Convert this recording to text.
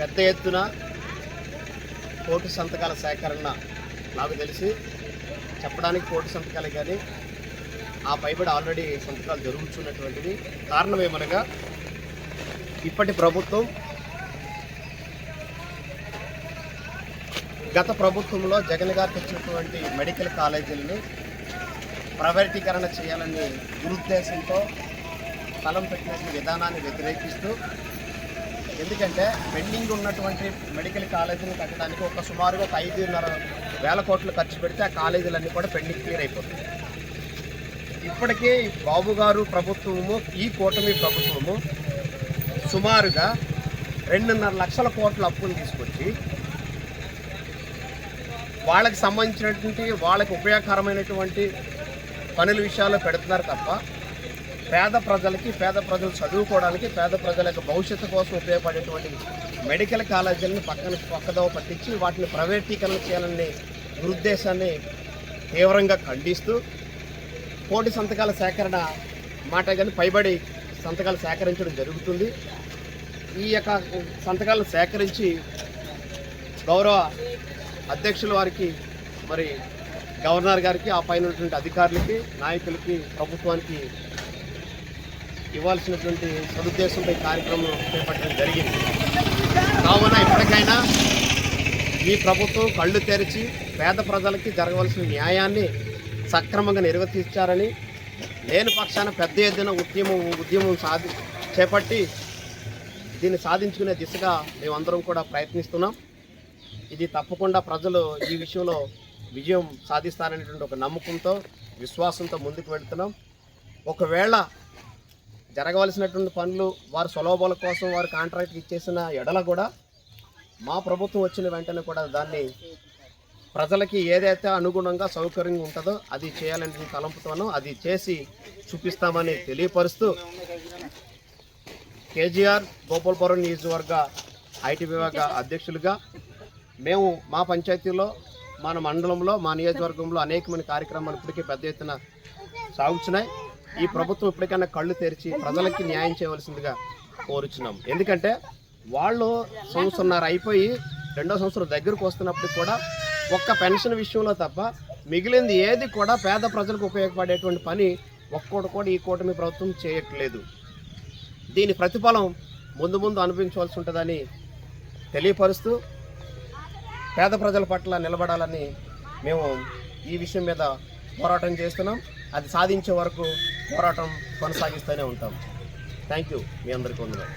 పెద్ద ఎత్తున కోటి సంతకాల సేకరణ నాకు తెలిసి చెప్పడానికి కోటి సంతకాలే కానీ ఆ పైబడి ఆల్రెడీ సంతకాలు జరుగుతున్నటువంటిది. కారణం ఏమనగా ఇప్పటి ప్రభుత్వం గత ప్రభుత్వంలో జగన్ గారు తెచ్చినటువంటి మెడికల్ కాలేజీలను ప్రైవేటీకరణ చేయాలని దురుద్దేశంతో స్థలం పెట్టినటువంటి విధానాన్ని వ్యతిరేకిస్తూ ఎందుకంటే పెండింగ్ ఉన్నటువంటి మెడికల్ కాలేజీని కట్టడానికి ఒక సుమారుగా ఒక ఐదున్నర వేల కోట్లు ఖర్చు పెడితే ఆ కాలేజీలన్నీ కూడా పెండింగ్ క్లియర్ అయిపోతుంది. ఇప్పటికే బాబు గారు ప్రభుత్వము ఈ కూటమి ప్రభుత్వము సుమారుగా రెండున్నర లక్షల కోట్ల అప్పులు తీసుకొచ్చి వాళ్ళకి సంబంధించినటువంటి వాళ్ళకి ఉపయోగకరమైనటువంటి పనుల విషయాల్లో పెడుతున్నారు తప్ప పేద ప్రజలకి పేద ప్రజలు చదువుకోవడానికి పేద ప్రజల యొక్క భవిష్యత్తు కోసం ఉపయోగపడేటువంటి మెడికల్ కాలేజీలను పక్కన పక్కదవ పట్టించి వాటిని ప్రైవేటీకరణ చేయాలనే దురుద్దేశాన్ని తీవ్రంగా ఖండిస్తూ కోటి సంతకాల సేకరణ మాట కానీ పైబడి సంతకాలు సేకరించడం జరుగుతుంది. ఈ యొక్క సంతకాలను సేకరించి గౌరవ అధ్యక్షుల వారికి మరి గవర్నర్ గారికి ఆ పైన ఉన్నటువంటి అధికారులకి నాయకులకి ప్రభుత్వానికి ఇవ్వాల్సినటువంటి సదుద్దేశంపై కార్యక్రమం చేపట్టడం జరిగింది. కావున ఇప్పటికైనా ఈ ప్రభుత్వం కళ్ళు తెరిచి పేద ప్రజలకి జరగవలసిన న్యాయాన్ని సక్రమంగా నిర్వర్తించారని లేని పక్షాన పెద్ద ఎత్తున ఉద్యమం ఉద్యమం సాధి చేపట్టి దీన్ని సాధించుకునే దిశగా మేమందరం కూడా ప్రయత్నిస్తున్నాం. ఇది తప్పకుండా ప్రజలు ఈ విషయంలో విజయం సాధిస్తారనేటువంటి ఒక నమ్మకంతో విశ్వాసంతో ముందుకు వెళ్తున్నాం. ఒకవేళ జరగవలసినటువంటి పనులు వారి సులభాల కోసం వారు కాంట్రాక్ట్ ఇచ్చేసిన ఎడల కూడా మా ప్రభుత్వం వచ్చిన వెంటనే కూడా దాన్ని ప్రజలకి ఏదైతే అనుగుణంగా సౌకర్యంగా ఉంటుందో అది చేయాలని తలంపుతోనో అది చేసి చూపిస్తామని తెలియపరుస్తూ కేజీఆర్ గోపాల్పురం నియోజకవర్గ ఐటీ విభాగ అధ్యక్షులుగా మేము మా పంచాయతీలో మన మండలంలో మా నియోజకవర్గంలో అనేకమైన కార్యక్రమాలు ఇప్పటికీ పెద్ద ఎత్తున సాగుతున్నాయి. ఈ ప్రభుత్వం ఇప్పటికైనా కళ్ళు తెరిచి ప్రజలకి న్యాయం చేయవలసిందిగా కోరుచున్నాం. ఎందుకంటే వాళ్ళు సంవత్సరంన్నర అయిపోయి రెండో సంవత్సరం దగ్గరకు వస్తున్నప్పుడు కూడా ఒక్క పెన్షన్ విషయంలో తప్ప మిగిలింది ఏది కూడా పేద ప్రజలకు ఉపయోగపడేటువంటి పని ఒక్కోటి కూడా ఈ కూటమి ప్రభుత్వం చేయట్లేదు. దీని ప్రతిఫలం ముందు ముందు అనుభవించవలసి ఉంటుందని తెలియపరుస్తూ పేద ప్రజల పట్ల నిలబడాలని మేము ఈ విషయం మీద పోరాటం చేస్తున్నాం. అది సాధించే వరకు పోరాటం కొనసాగిస్తూనే ఉంటాం. థ్యాంక్ యూ మీ అందరికీ వందనాలు.